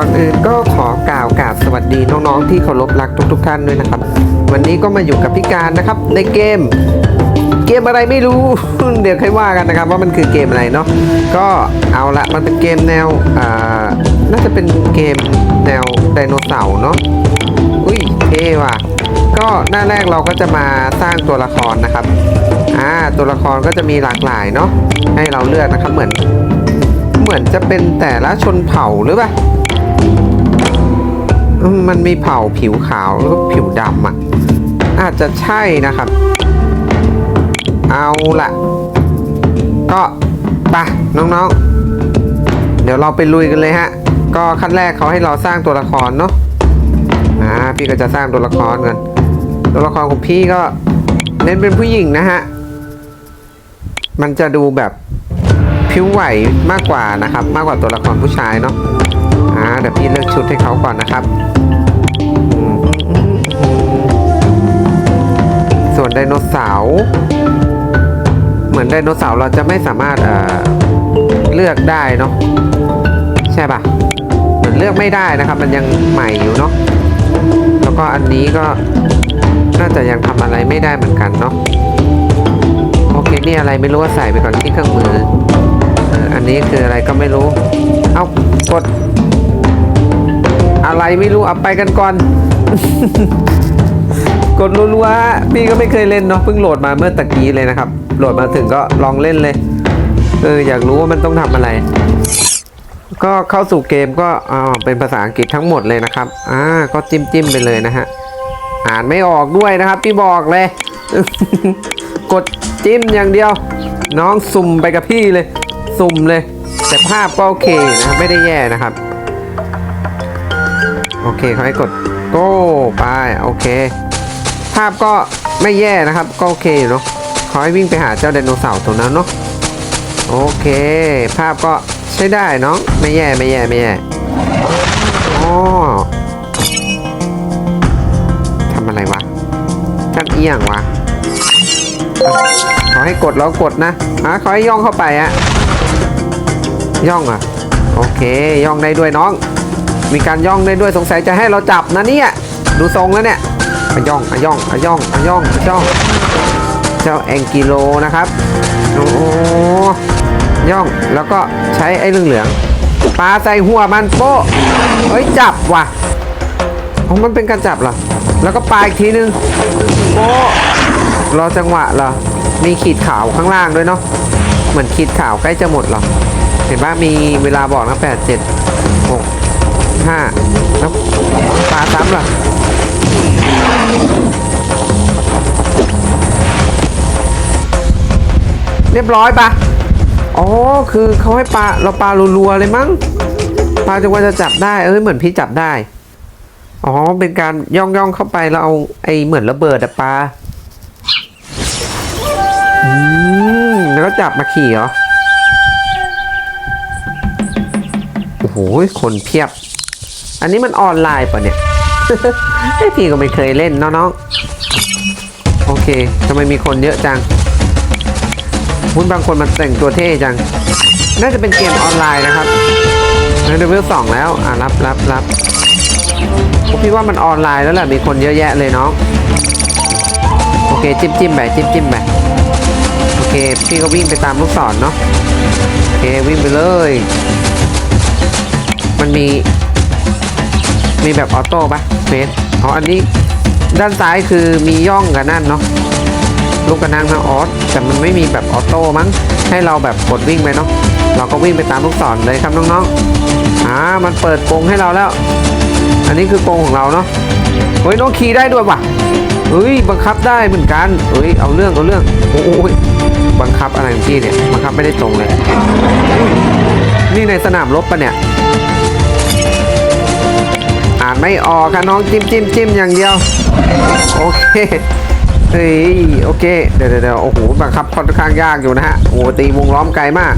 ก่อนอื่นก็ขอกล่าวกาบสวัสดีน้องๆที่เคารพรักทุกๆท่านด้วยนะครับ วันนี้ก็มาอยู่กับพี่การนะครับ ในเกม เกมอะไรไม่รู้ เดี๋ยวค่อยว่ากันนะครับ ว่ามันคือเกมอะไรเนาะก็เอาละมันเป็นเกมแนวอ่าน่าจะเป็นเกมแนวไดโนเสาร์เนาะอุ้ยเท่ว่ะก็หน้าแรกเราก็จะมาสร้างตัวละครนะครับอ่าตัวละครก็จะมีหลากหลายเนาะให้เราเลือกนะครับเหมือนเหมือนจะเป็นแต่ละชนเผ่าหรือเปล่า มันมีเผ่าผิวขาวแล้วก็ผิวดำอะ อาจจะใช่นะครับ เอาละก็ไปน้องๆ เดี๋ยวเราไปลุยกันเลยฮะ ก็ขั้นแรกเขาให้เราสร้างตัวละครเนาะอ่าพี่ก็จะสร้างตัวละครกันตัวละครของพี่ก็เน้นเป็นผู้หญิงนะฮะ มันจะดูแบบผิวไหวมากกว่านะครับ มากกว่าตัวละครผู้ชายเนาะอ่าเดี๋ยวพี่เลือกชุดให้เขาก่อนนะครับ ส่วนไดโนเสาร์เหมือนไดโนเสาร์เราจะไม่สามารถเอ่อเลือกได้เนาะใช่ปะเหมือนเลือกไม่ได้นะครับ มันยังใหม่อยู่เนาะแล้วก็อันนี้ก็น่าจะยังทำอะไรไม่ได้เหมือนกันเนาะโอเคนี่อะไรไม่รู้ว่าใส่ไปก่อนที่เครื่องมืออันนี้คืออะไรก็ไม่รู้ เอากด อะไรไม่รู้เอาไปกันก่อน กดรัวๆพี่ก็ไม่เคยเล่นเนาะเพิ่งโหลดมาเมื่อตะกี้เลยนะครับ โหลดมาถึงก็ลองเล่นเลย เอออยากรู้ว่ามันต้องทำอะไร ก็เข้าสู่เกมก็อ่าเป็นภาษาอังกฤษทั้งหมดเลยนะครับ อ่าก็จิ้มจิ้มไปเลยนะฮะ อ่านไม่ออกด้วยนะครับ พี่บอกเลย กดจิ้มอย่างเดียว น้องสุ่มไปกับพี่เลย สุ่มเลย แต่ภาพก็โอเคนะครับไม่ได้แย่นะครับ โอเคเขาให้กดโก้ไปโอเคาพก็ไม่แย่นะครับ ก็โอเคอยู่เนาะขอให้วิ่งไปหาเจ้าไดโนเสาร์ตัวนั้นเนาะโอเค ภาพก็ใช้ได้เนาะไม่แย่ไม่แย่ไม่แย่อ๋อทำอะไรวะทำเอียงวะอะขอให้กดแล้วกดนะอะขอให้ย่องเข้าไปอะย่องอะ โอเค ย่องได้ด้วยน้อง มีการย่องได้ด้วยสงสัยจะให้เราจับนะเนี่ย ดูทรงแล้วเนี่ย อะย่องอะย่องอะย่องอะย่องอะย่อง เจ้าแองกิโลนะครับ โอ้ย่อง แล้วก็ใช้ไอ้เหลืองๆปลาใส่หัวมันโป๊ะเฮ้ยจับว่ะอ๋อมันเป็นการจับเหรอ แล้วก็ปลาอีกทีนึงโป๊ะรอจังหวะเหรอ มีขีดขาวข้างล่างด้วยเนาะ เหมือนขีดขาวใกล้จะหมดเหรอ เห็นปะมีเวลาบอกนะแปดเจ็ดหกห้าแล้วปลาซ้ำเหรอ เรียบร้อยปะอ๋อ คือเขาให้ปลาเราปลารัวๆเลยมั้ง ปลาจนกว่าจะจับได้ เอ้ย เหมือนพี่จับได้ อ๋อ เป็นการย่องย่องเข้าไปแล้วเอาไอ้เหมือนระเบิดอะปลา อืม แล้วก็จับมาขี่เหรอ โอ้โห คนเพียบ อันนี้มันออนไลน์ปะเนี่ย พี่ก็ไม่เคยเล่นเนาะน้องโอเคทำไมมีคนเยอะจังคุณบางคนมันแต่งตัวเท่จัง น่าจะเป็นเกมออนไลน์นะครับเลเวลสองแล้ว อะ รับรับรับพี่ว่ามันออนไลน์แล้วแหละ มีคนเยอะแยะเลยน้อง โอเค จิ้มจิ้มไปจิ้มจิ้มไปโอเค พี่ก็วิ่งไปตามลูกศรเนาะ โอเค วิ่งไปเลย มันมี มีแบบออโต้ปะเฟสอ๋ออันนี้ด้านซ้ายคือมีย่องกับนั่นเนาะลูกกระนังนะออสแต่มันไม่มีแบบออโต้มั้งให้เราแบบกดวิ่งไปเนาะเราก็วิ่งไปตามลูกศรเลยครับน้องๆอ่ามันเปิดกรงให้เราแล้ว อันนี้คือกรงของเราเนาะเฮ้ยน้องขี่ได้ด้วยว่ะเฮ้ยบังคับได้เหมือนกันเฮ้ยเอาเรื่องเอาเรื่องโอ้ยบังคับอะไรของพี่เนี่ยบังคับไม่ได้ตรงเลยอุ๊ยนี่ในสนามรบปะเนี่ย อ่านไม่ออกค่ะน้องจิ้มจิ้มจิ้มอย่างเดียว โอเคเฮ้ยโอเคเดี๋ยวเดี๋ยวโอ้โหบังคับค่อนข้างยากอยู่นะฮะโอ้ตีวงล้อมไกลมาก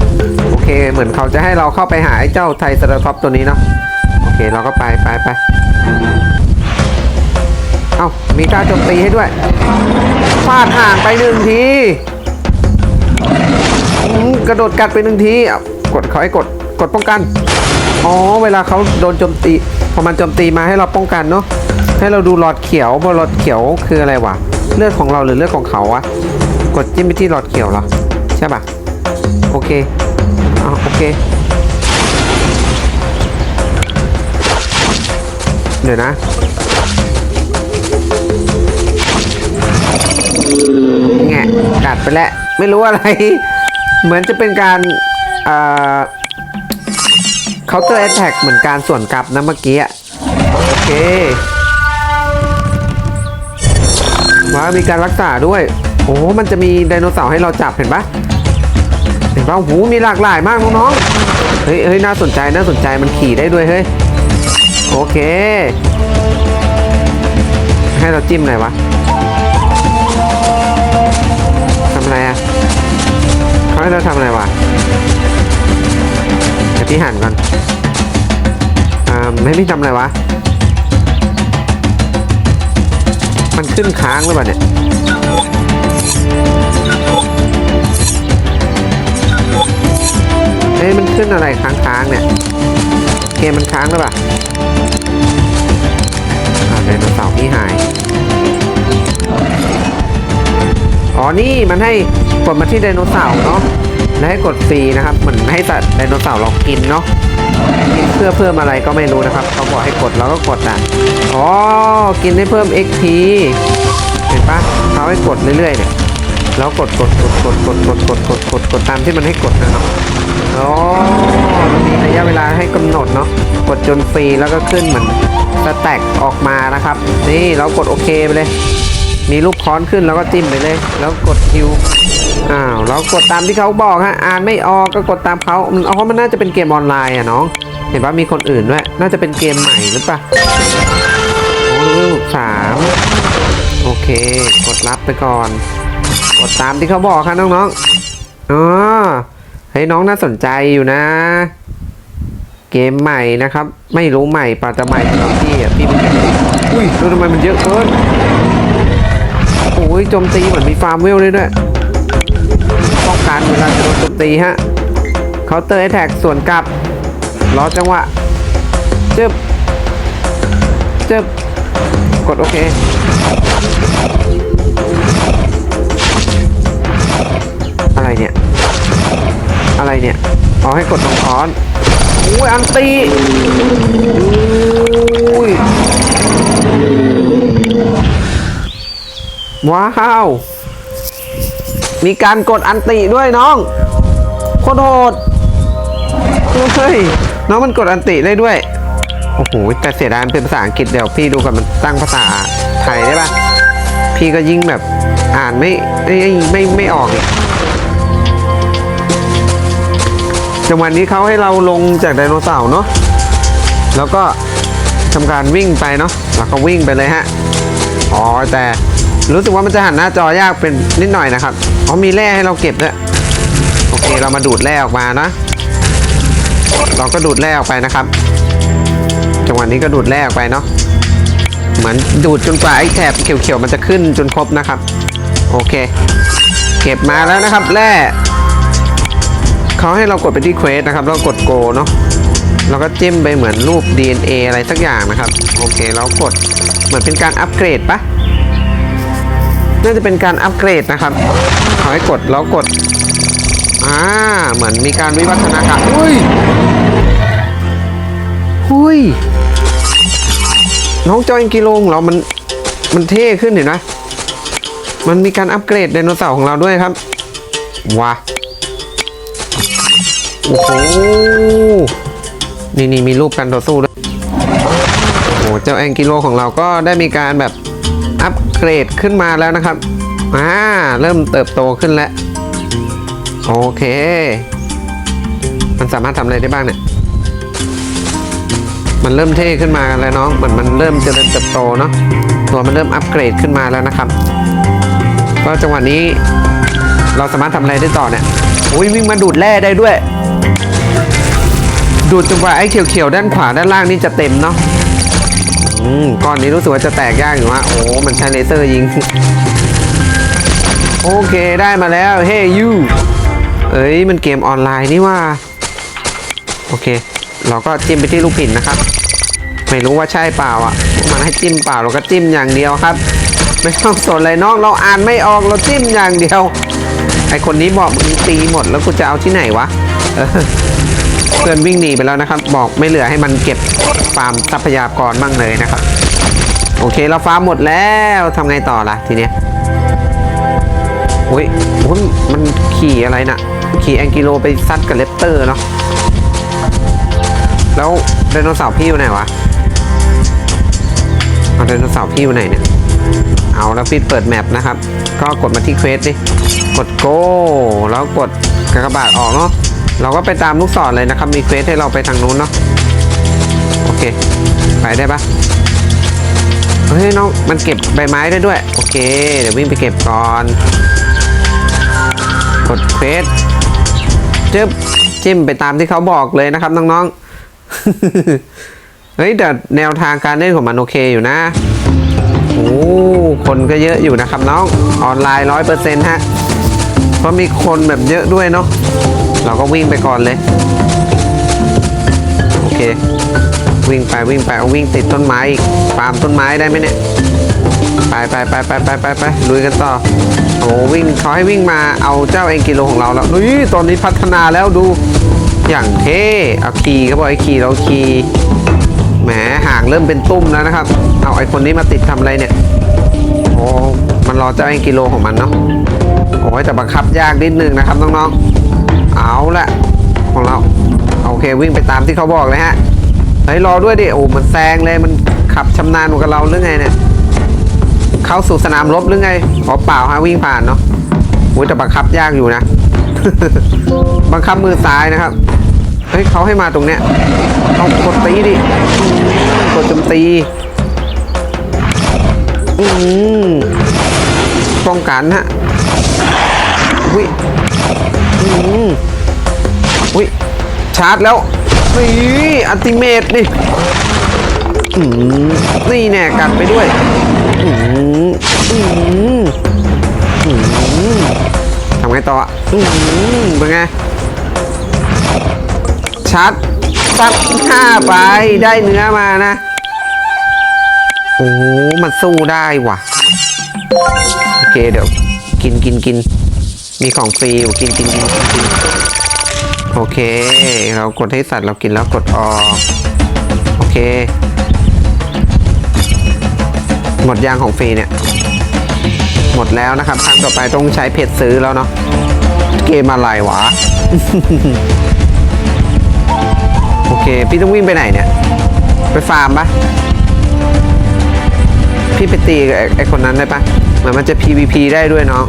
โอเค เหมือนเขาจะให้เราเข้าไปหาไอ้เจ้าไทรเซราทอปตัวนี้เนาะโอเคเราก็ไปไปไปเอ้ามีท่าโจมตีให้ด้วยฟาดห่างไปหนึ่งทีกระโดดกัดไปหนึ่งทีกดเขาให้กดกดป้องกัน อ๋อ เวลาเขาโดนโจมตีพอมันโจมตีมาให้เราป้องกันเนาะ ให้เราดูหลอดเขียวเพราะหลอดเขียวคืออะไรวะ เลือดของเราหรือเลือดของเขาวะ กดจิ้มไปที่หลอดเขียวเหรอ ใช่ปะโอเคอ๋อโอเค เดี๋ยวนะแงะกัดไปแล้ว ไม่รู้อะไร เหมือนจะเป็นการอ่า เอ่อ counter attack เหมือนการส่วนกลับนะเมื่อกี้โอเคว้ามีการรักษาด้วย โอ้มันจะมีไดโนเสาร์ให้เราจับเห็นปะเห็นปะโอ้มีหลากหลายมากน้องๆเฮ้ยเฮ้ยน่าสนใจน่าสนใจมันขี่ได้ด้วยเฮ้ยโอเค ให้เราจิ้มหน่อยวะทำอะไรอะเขาให้เราทำอะไรวะ ดี๋ยวพี่หันก่อนอ่าไม่พี่ทำอะไรวะ มันขึ้นค้างหรือเปล่าเนี่ยเอ้ยมันขึ้นอะไรค้างๆเนี่ยเกมมันค้างหรือเปล่าอ่าไดโนเสาร์พี่หาย อ๋อ นี่มันให้กดมาที่ไดโนเสาร์เนาะ และให้กดฟรีนะครับ เหมือนให้สัตว์ไดโนเสาร์เรากินเนาะเพื่อเพิ่มอะไรก็ไม่รู้นะครับเขาบอกให้กดเราก็กดอะอ๋อกินให้เพิ่ม XP เห็นปะเขาให้กดเรื่อยๆเนี่ยแล้วกดกดกดกดกดกดกดกดกดกดตามที่มันให้กดนะเนาะอ๋อมันมีระยะเวลาให้กำหนดเนาะกดจนฟรีแล้วก็ขึ้นเหมือนสแต็กออกมานะครับ นี่เรากดโอเคไปเลย มีรูปค้อนขึ้นแล้วก็จิ้มไปเลย แล้วกดคิว อ้าวเรากดตามที่เขาบอกฮะอ่านไม่ออกก็กดตามเขาเอืมอ๋อมันน่าจะเป็นเกมออนไลน์อะน้อง เห็นว่ามีคนอื่นด้วยน่าจะเป็นเกมใหม่หรือเปล่าโอ้ลูกสามโอเค กดรับไปก่อน กดตามที่เขาบอกครับน้องๆอ๋อเฮ้ยน้องน่าสนใจอยู่นะ เกมใหม่นะครับ ไม่รู้ใหม่ป่ะใหม่สำหรับพี่อะพี่ม่เคยเล่นอุ้ยดูทำไมมันเยอะเกินโอ้ยโจมตีเหมือนมีฟาร์มเวลเลยด้วย ป้องกันเวลาจะโดนโจมตีฮะเคาน์เตอร์แท็กส่วนกลับรอจังหวะจึบจึบกดโอเคอะไรเนี่ยอะไรเนี่ยอ๋อให้กดตรงค้อนอุ้ยอันตีอุ้ยว้าว มีการกดอันติด้วยน้องโคตรโหดเฮ้ยน้องมันกดอันติได้ด้วยโอ้โหแต่เสียดายเป็นภาษาอังกฤษเดี๋ยวพี่ดูกันมันตั้งภาษาไทยได้ปะพี่ก็ยิ่งแบบอ่านไม่ไม่ไม่ไม่ออกอีกจังหวะนี้เขาให้เราลงจากไดโนเสาร์เนาะแล้วก็ทำการวิ่งไปเนาะแล้วก็วิ่งไปเลยฮะอ๋อแต่รู้สึกว่ามันจะหันหน้าจอยากเป็นนิดหน่อยนะครับ อ๋อมีแร่ให้เราเก็บด้วยโอเคเรามาดูดแร่ออกมานะ เราก็ดูดแร่ออกไปนะครับ จังหวะนี้ก็ดูดแร่ออกไปเนาะเหมือนดูดจนกว่าไอ้แถบเขียวๆมันจะขึ้นจนครบนะครับ โอเค เก็บมาแล้วนะครับแร่เขาให้เรากดไปที่เควสนะครับแล้วกดโกเนาะแล้วก็จิ้มไปเหมือนรูป DNA อะไรสักอย่างนะครับ โอเคแล้วกดเหมือนเป็นการอัปเกรดปะ น่าจะเป็นการอัปเกรดนะครับขาให้กดแล้วกดอ่าเหมือนมีการวิวัฒนาการอุ้ยหุยน้องจอยกิโลของเรามันมันเท่ขึ้นเห็นไหมมันมีการอัปเกรดไดโนเสาร์ของเราด้วยครับว้าโอ้โหนี่นี่มีรูปการต่อสู้ด้วยโอ้เจ้าแองกิโลของเราก็ได้มีการแบบ เกรดขึ้นมาแล้วนะครับอ่าเริ่มเติบโตขึ้นแล้ว โอเค มันสามารถทำอะไรได้บ้างเนี่ย มันเริ่มเท่ขึ้นมาแล้วน้องเหมือนมันเริ่มเจริญเติบโตเนาะตัวมันเริ่มอัปเกรดขึ้นมาแล้วนะครับ ก็จังหวะนี้เราสามารถทำอะไรได้ต่อเนี่ยอุ้ยวิ่งมาดูดแร่ได้ด้วย ดูดจนกว่าไอ้เขียวๆด้านขวาด้านล่างนี่จะเต็มเนาะ อืมก้อนนี้รู้สึกว่าจะแตกยากอยู่ฮะ โอ้ มันใช้เลเซอร์ยิง โอเคได้มาแล้ว เฮ้ยยูเอ้ย มันเกมออนไลน์นี่ว่า โอเค เราก็จิ้มไปที่ลูกผินนะครับ ไม่รู้ว่าใช่เปล่าอะ มันให้จิ้มเปล่าเราก็จิ้มอย่างเดียวครับ ไม่ต้องสนเลยน้องเราอ่านไม่ออกเราจิ้มอย่างเดียว ไอคนนี้บอกมึงตีหมดแล้วกูจะเอาที่ไหนวะ เพื่อนวิ่งหนีไปแล้วนะครับ บอกไม่เหลือให้มันเก็บฟาร์มทรัพยากรบ้างเลยนะครับ โอเคเราฟาร์มหมดแล้วทำไงต่อล่ะทีเนี้ยอุ้ยอุ้ยมันขี่อะไรนะ่ะ ขี่แองกิโลไปซัดกับเลปเตอร์เนาะแล้วไดโนเสาร์พี่อยู่ไหนวะเอาไดโนเสาร์พี่อยู่ไหนเนี่ยเอาแล้วพี่เปิดแมปนะครับ ก็กดมาที่เควสดิกดโก้แล้วกดกากบาทออกเนาะ เราก็ไปตามลูกศรเลยนะครับ มีเควสให้เราไปทางนู้นเนาะโอเค ไปได้ปะเฮ้ยน้องมันเก็บใบไม้ได้ด้วย โอเค เดี๋ยววิ่งไปเก็บก่อน กดเควสจึ๊บจิ้มไปตามที่เขาบอกเลยนะครับน้องๆ เฮ้ยแต่แนวทางการเล่นของมันโอเคอยู่นะ โอ้คนก็เยอะอยู่นะครับน้อง ออนไลน์ร้อยเปอร์เซ็นต์ฮะ เพราะมีคนแบบเยอะด้วยเนาะ เราก็วิ่งไปก่อนเลย โอเค วิ่งไปวิ่งไปเอาวิ่งติดต้นไม้อีกปามต้นไม้ได้ไหมเนี่ย ไปไปไปไปไปไปไปลุยกันต่อ โอ้วิ่งเขาให้วิ่งมาเอาเจ้าเองกิโลของเราแล้วนี่ตอนนี้พัฒนาแล้วดูอย่างเท่เอาขี่เขาบอกให้ขี่เราขี่แหมห่างเริ่มเป็นตุ้มแล้วนะครับ เอาไอคนนี้มาติดทำอะไรเนี่ยโอ้มันรอเจ้าเองกิโลของมันเนาะโอ้ยแต่บังคับยากนิดนึงนะครับน้องๆ เอาละของเราโอเควิ่งไปตามที่เขาบอกเลยฮะเฮ้ยรอด้วยดิโอ้มันแซงเลยมันขับชำนาญกว่าเราหรือไงเนี่ยเข้าสู่สนามรบหรือไงขอเปล่าฮะวิ่งผ่านเนาะโอ้ยแต่บังคับยากอยู่นะบังคับมือซ้ายนะครับเฮ้ยเขาให้มาตรงเนี้ยต้องกดตีดิกดโจมตีอืมป้องกันฮะ อืมอุ้ยชาร์จแล้วนี่อัติเมตนี่อืมนี่แน่กัดไปด้วยอืมอืมอืมทำไงต่ออะอืมเป็นไงชัดซัดห้าไปได้เนื้อมานะ โอ้ มันสู้ได้ว่ะ โอเคเดี๋ยว กินกินกิน มีของฟรีอยู่กินกินกินกินโอเค เรากดให้สัตว์เรากินแล้วกดออกโอเค หมดยางของฟรีเนี่ย หมดแล้วนะครับครั้งต่อไปต้องใช้เพจซื้อแล้วเนาะเกมอะไรวะ โอเค พี่ต้องวิ่งไปไหนเนี่ย ไปฟาร์มปะพี่ไปตีไอ้คนนั้นได้ปะเหมือนมันจะ PVP ได้ด้วยเนาะ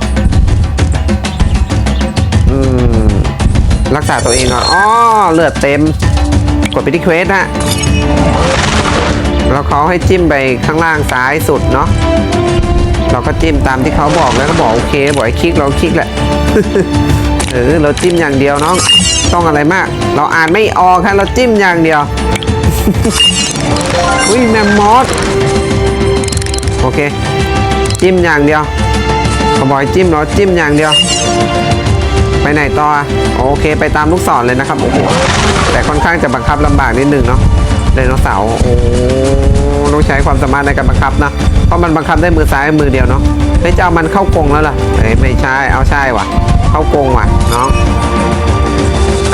อืมรักษาตัวเองก่อนอ๋อเลือดเต็ม กดไปที่เควสฮะแล้วเขาให้จิ้มไปข้างล่างซ้ายสุดเนาะเราก็จิ้มตามที่เขาบอกแล้วก็บอกโอเคบอกให้คลิกเราคลิกแหละเออเราจิ้มอย่างเดียวน้องต้องอะไรมาก เราอ่านไม่ออกครับเราจิ้มอย่างเดียวอุ้ยแมมมอสโอเค จิ้มอย่างเดียวเขาบอกให้จิ้มเราจิ้มอย่างเดียว ไปไหนต่อโอเค ไปตามลูกศรเลยนะครับโอ้โหแต่ค่อนข้างจะบังคับลำบากนิดนึงเนาะไดโนเสาร์โอ้ต้องใช้ความสามารถในการบังคับนะเพราะมันบังคับได้มือซ้ายมือเดียวเนาะไม่จะเอามันเข้ากรงแล้วเหรอเอ้ไม่ใช่เอาใช่ว่ะ เข้ากรงว่ะน้อง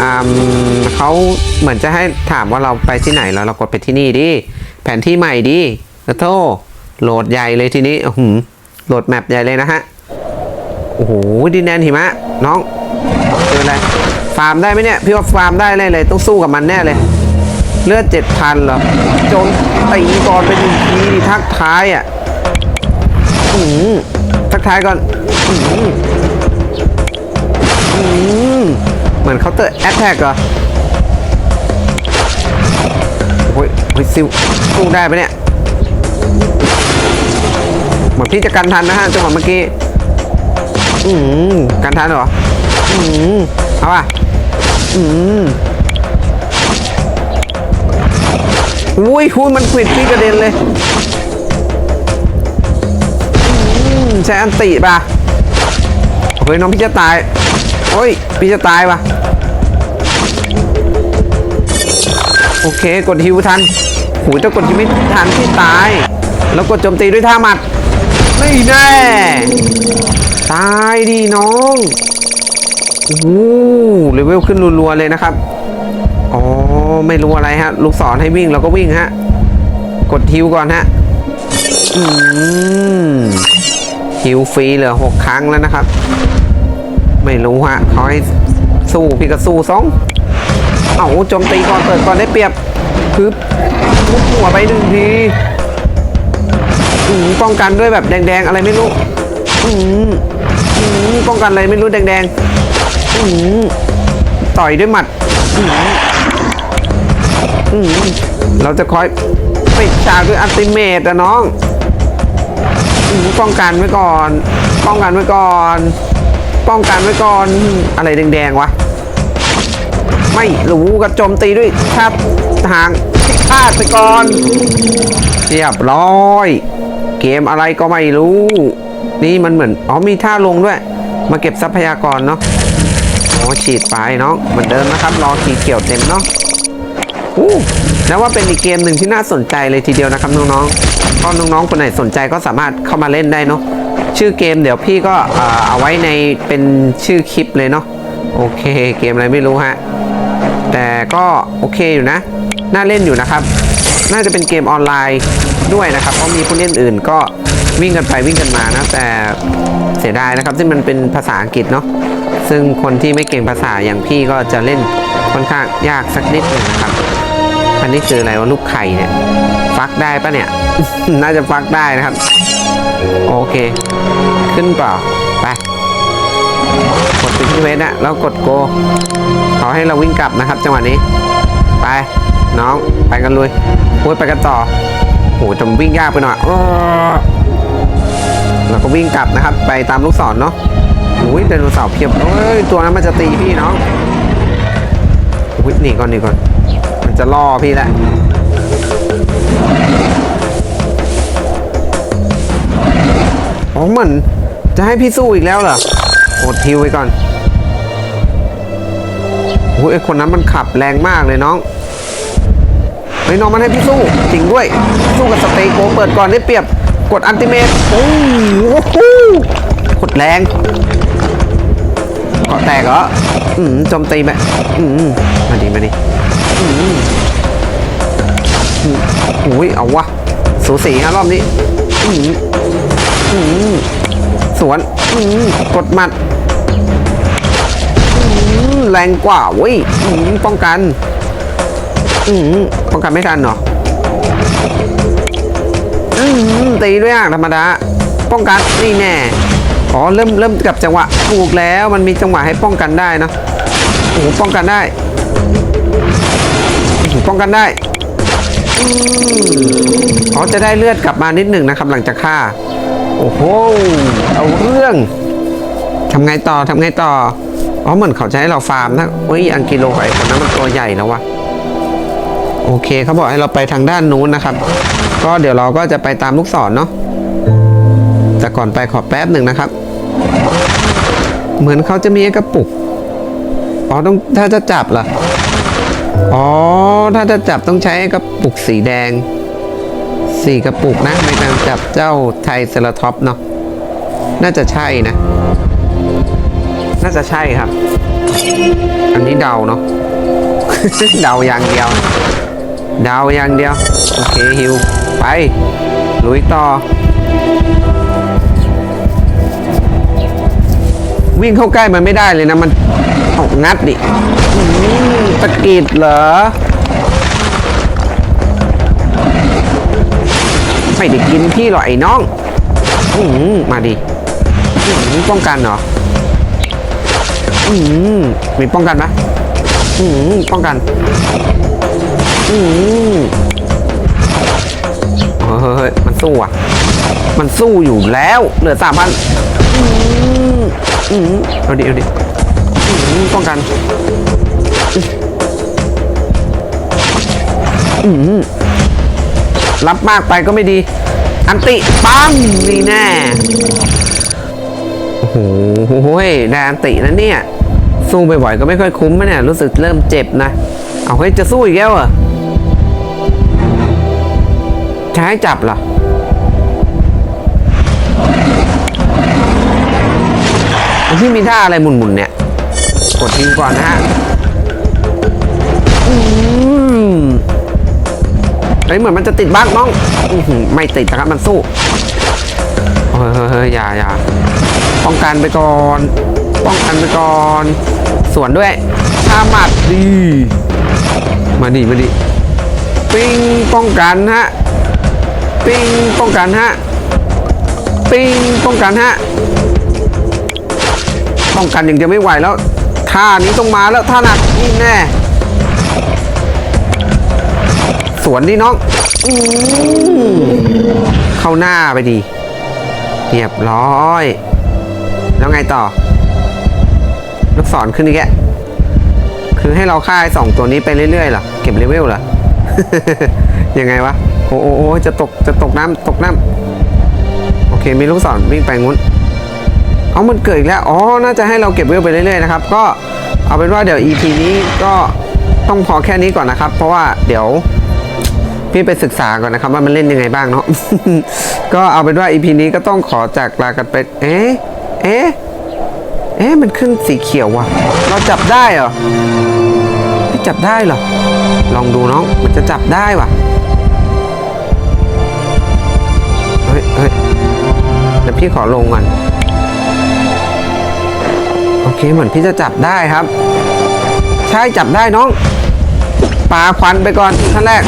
อ่าเขาเหมือนจะให้ถามว่าเราไปที่ไหนแล้วเรากดไปที่นี่ดิแผนที่ใหม่ดิแล้วโทโหลดใหญ่เลยทีนี้อื้อหือโหลดแมปใหญ่เลยนะฮะโอ้โหดินแดนหิมะน้อง เจออะไรฟาร์มได้ไหมเนี่ย พี่ว่าฟาร์มได้เลยเลย ต้องสู้กับมันแน่เลย เลือดเจ็ดพันเหรอโจนตีก่อนไปหนึ่งทีทักท้ายอะอืมทักท้ายก่อนอืมอืมเหมือนเคาเตอร์แอตแทกเหรอโอ้ยโอ้ยซิวสู้ได้ปะเนี่ยเหมือนพี่จะกันทันนะฮะจังหวะเมื่อกี้อืมกันทันเหรอ มเอาป่ะอืมอุ้ยหุ้ยมันขวิดพี่กระเด็นเลยอืมใช้อันติป่ะเฮ้ยน้องพี่จะตาย โอ้ย พี่จะตายป่ะ โอเค กดฮิวทันหูจะกดฮิวไม่ทันที่ตาย แล้วกดโจมตีด้วยท่าหมัดนี่แน่ ตายดิน้อง โอ้โหเลเวลขึ้นรัวๆเลยนะครับ อ๋อ ไม่รู้อะไรฮะ ลูกศรให้วิ่งเราก็วิ่งฮะ กดฮิวก่อนฮะอืมฮิวฟรีเหลือหกครั้งแล้วนะครับ ไม่รู้ฮะเขาให้สู้พี่ก็สู้สองเอาโจมตีก่อนเปิดก่อนได้เปรียบคือทุบหัวไปหนึ่งทีอืมป้องกันด้วยแบบแดงๆ อะไรไม่รู้อืมอืมป้องกันอะไรไม่รู้แดงๆ ต่อยด้วยหมัดเราจะคอยปิดฉากด้วยอัลติเมตอะน้องอป้องกันไว้ก่อน ป้องกันไว้ก่อน ป้องกันไว้ก่อนอะไรแดงๆวะ ไม่รู้กับโจมตีด้วยชาบทางพลาดไปก่อนเรียบร้อย เกมอะไรก็ไม่รู้ นี่มันเหมือน อ๋อมีท่าลงด้วย มาเก็บทรัพยากรเนาะ โอ้ฉีดไปเนาะเหมือนเดิมนะครับ รอขีเขียวเต็มเนาะอู้แล้วว่าเป็นอีกเกมหนึ่งที่น่าสนใจเลยทีเดียวนะครับน้องๆก็น้องๆคนไหนสนใจก็สามารถเข้ามาเล่นได้เนาะชื่อเกมเดี๋ยวพี่ก็เอาไว้ในเป็นชื่อคลิปเลยเนาะโอเคเกมอะไรไม่รู้ฮะแต่ก็โอเคอยู่นะ น่าเล่นอยู่นะครับ น่าจะเป็นเกมออนไลน์ด้วยนะครับเพราะมีผู้เล่นอื่นก็วิ่งกันไปวิ่งกันมานะแต่เสียดายนะครับที่มันเป็นภาษาอังกฤษเนาะ ซึ่งคนที่ไม่เก่งภาษาอย่างพี่ก็จะเล่นค่อนข้างยากสักนิดหนึ่งนะครับ อันนี้คืออะไรวะลูกไข่เนี่ยฟักได้ปะเนี่ย น่าจะฟักได้นะครับ โอเค ขึ้นเปล่าไปกดปิดที่เวทนะแล้วกดโกขาให้เราวิ่งกลับนะครับ จังหวะนี้ ไปน้องไปกันลุยพูดไปกันต่อโหจมวิ่งยากไปหน่อยเราก็วิ่งกลับนะครับ ไปตามลูกศรเนาะ อุ้ยไดโนเสาร์เพียบเอ้ยตัวนั้นมันจะตีพี่เน้องอุ้ยหนีก่อนหนีก่อน มันจะล่อพี่แหละอ๋อเหมือนจะให้พี่สู้อีกแล้วเหรอกดทิวไว้ก่อนโอ้ยไอคนนั้นมันขับแรงมากเลยน้องเฮ้ยน้องมันให้พี่สู้จริงด้วย สู้กับสเปโกเปิดก่อนได้เปรียบกดอันติเมตโอ้โหกดแรง เกาะแตกเหรออืมโจมตีไหมอืมมาดิมาดิอืมอุ้ยเอาวะสูสีฮะรอบนี้อืมอืมสวนอืมกดหมัดอืมแรงกว่าเว้ยอืมป้องกันอืมป้องกันไม่ทันเหรออืมตีด้วยอะธรรมดา ป้องกันนี่แน่ อ๋อเริ่มเริ่มกับจังหวะถูกแล้วมันมีจังหวะให้ป้องกันได้นะโอ้ป้องกันได้ป้องกันได้อืมอ๋อจะได้เลือดกลับมานิดหนึ่งนะครับหลังจากฆ่า โอ้โหเอาเรื่องทำไงต่อทำไงต่ออ๋อเหมือนเขาจะให้เราฟาร์มนะเฮ้ยอังกิโลกับไอ้คนนั้นมันตัวใหญ่แล้ววะโอเคเขาบอกให้เราไปทางด้านนู้นนะครับ ก็เดี๋ยวเราก็จะไปตามลูกศรเนาะ แต่ก่อนไปขอแป๊บหนึ่งนะครับ เหมือนเขาจะมีกระปุก อ๋อต้องถ้าจะจับเหรออ๋อถ้าจะจับต้องใช้กระปุกสีแดงสี่กระปุกนะในการจับเจ้าไทเซราท็อปเนาะ น่าจะใช่นะ น่าจะใช่ครับ อันนี้เดาเนาะ เดาอย่างเดียว เดาอย่างเดียว โอเคฮิว ไป ลุยต่อ วิ่งเข้าใกล้มันไม่ได้เลยนะ มันเอางัดดิตะกิดเหรอ ไม่ได้กินพี่หรอไอ้น้องอืมมาดิอืมป้องกันเหรออืมมีป้องกันไหมอืมป้องกันอืมเฮ้ยเฮ้ยมันสู้อะ มันสู้อยู่แล้ว เหลือสามพัน อืมอืมเอาดิเอาดิอืมป้องกันอืมรับมากไปก็ไม่ดี อันติปังนี่แน่โอ้โหได้อันตินะเนี่ย สู้บ่อยๆก็ไม่ค่อยคุ้มนะเนี่ย รู้สึกเริ่มเจ็บนะ เอาเฮ้ยจะสู้อีกแล้วเหรอจะให้จับเหรอ ที่มีท่าอะไรหมุนๆเนี่ย กดทิ้งก่อนนะฮะอืมเฮ้ยเหมือนมันจะติดบ้างน้องอไม่ติดนะครับมันสู้เฮ้ยเฮ้ยเฮ้ยอย่าอย่าป้องกันไปก่อน ป้องกันไปก่อน สวนด้วยชาหมัดดี มาดิมาดิปิ้งป้องกันฮะปิ้งป้องกันฮะปิ้งป้องกันฮะ ป้องกันอย่างเดียวไม่ไหวแล้วท่านี้ต้องมาแล้วท่าหนักนี่แน่ สวนดิน้องอเข้าหน้าไปดีเรียบร้อย แล้วไงต่อ ลูกศรขึ้นอีกแกคือให้เราฆ่าไอ้สองตัวนี้ไปเรื่อยๆเหรอเก็บเลเวลเหรอยังไงวะ โอ้โอ้โอ้จะตกจะตกน้ำตกน้ำโอเคมีลูกศรวิ่งไปงุ้น เอามันเกิดอีกแล้ว อ๋อ น่าจะให้เราเก็บเวลไปเรื่อยๆนะครับ ก็เอาเป็นว่าเดี๋ยว EP นี้ก็ต้องพอแค่นี้ก่อนนะครับ เพราะว่าเดี๋ยวพี่ไปศึกษาก่อนนะครับว่ามันเล่นยังไงบ้างเนาะ ก็เอาเป็นว่า EP นี้ก็ต้องขอจากลากันไป เอ๊ะ เอ๊ะ เอ๊ะ มันขึ้นสีเขียวว่ะ เราจับได้เหรอไม่จับได้เหรอ ลองดูน้อง มันจะจับได้ว่ะ เฮ้ยเฮ้ยเดี๋ยวพี่ขอลงก่อน เคเหมือนพี่จะจับได้ครับ ใช่จับได้น้องปลาควันไปก่อนท่านแรก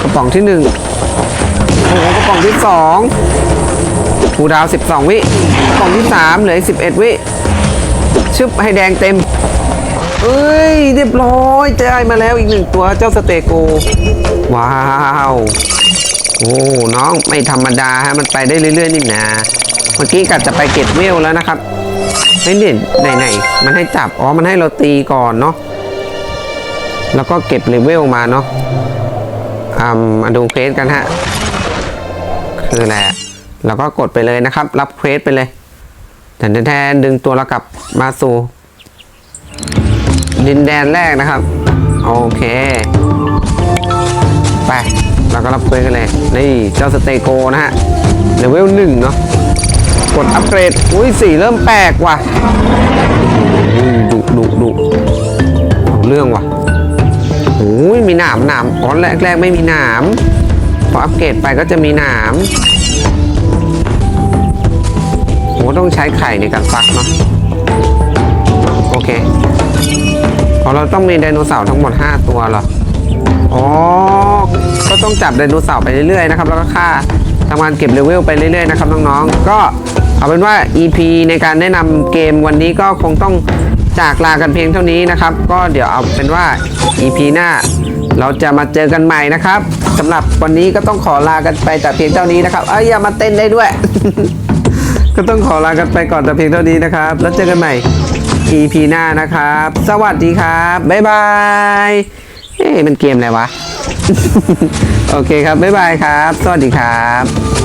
กระป๋องที่หนึ่งโอ้โหกระป๋องที่สองคูดาวสิบสองวิกระป๋องที่สามเหลือสิบเอ็ดวิชึบให้แดงเต็มเอ้ยเรียบร้อยได้มาแล้วอีกหนึ่งตัวเจ้าสเตโก ว้าว โอ้ น้องไม่ธรรมดาฮะมันไปได้เรื่อยๆนี่นะ มื่อกี้กัดจะไปเก็บเวลแล้วนะครับไม่เด่นไหนๆมันให้จับ อ๋อ มันให้เราตีก่อนเนาะ แล้วก็เก็บเลเวลมาเนาะอ่ามาดูเควสกันฮะ คืออะไรอะเราก็กดไปเลยนะครับ รับเควสไปเลยแทนแทนดึงตัวเรากลับมาสู่ดินแดนแรกนะครับ โอเค ไปเราก็รับเควสกันเลย นี่เจ้าสเตโกนะฮะเลเวลหนึ่งเนาะ กดอัปเกรด อุ้ยสีเริ่มแปลกว่ะดุดุดุเรื่องว่ะโอ้ยมีหนามหนามอ๋อแรกแรกไม่มีหนามพออัปเกรดไปก็จะมีหนามโอ้ต้องใช้ไข่ในการฟักเนาะโอเคอ๋อเราต้องมีไดโนเสาร์ทั้งหมด 5 ตัวเหรออ๋อก็ต้องจับไดโนเสาร์ไปเรื่อยๆนะครับ แล้วก็ฆ่า ทำงานเก็บเลเวลไปเรื่อยๆนะครับน้องๆ ก็เอาเป็นว่า EP ในการแนะนำเกมวันนี้ก็คงต้องจากลากันเพียงเท่านี้นะครับ ก็เดี๋ยวเอาเป็นว่า EP หน้าเราจะมาเจอกันใหม่นะครับสำหรับวันนี้ก็ต้องขอลากันไปแต่เพียงเท่านี้นะครับ เอ้ยอย่ามาเต้นได้ด้วย ก็ต้องขอลากันไปก่อนแต่เพียงเท่านี้นะครับ แล้วเจอกันใหม่ EP หน้านะครับ สวัสดีครับ บ๊ายบาย เอ๊ะมันเกมอะไรวะ โอเคครับ บ๊ายบายครับ สวัสดีครับ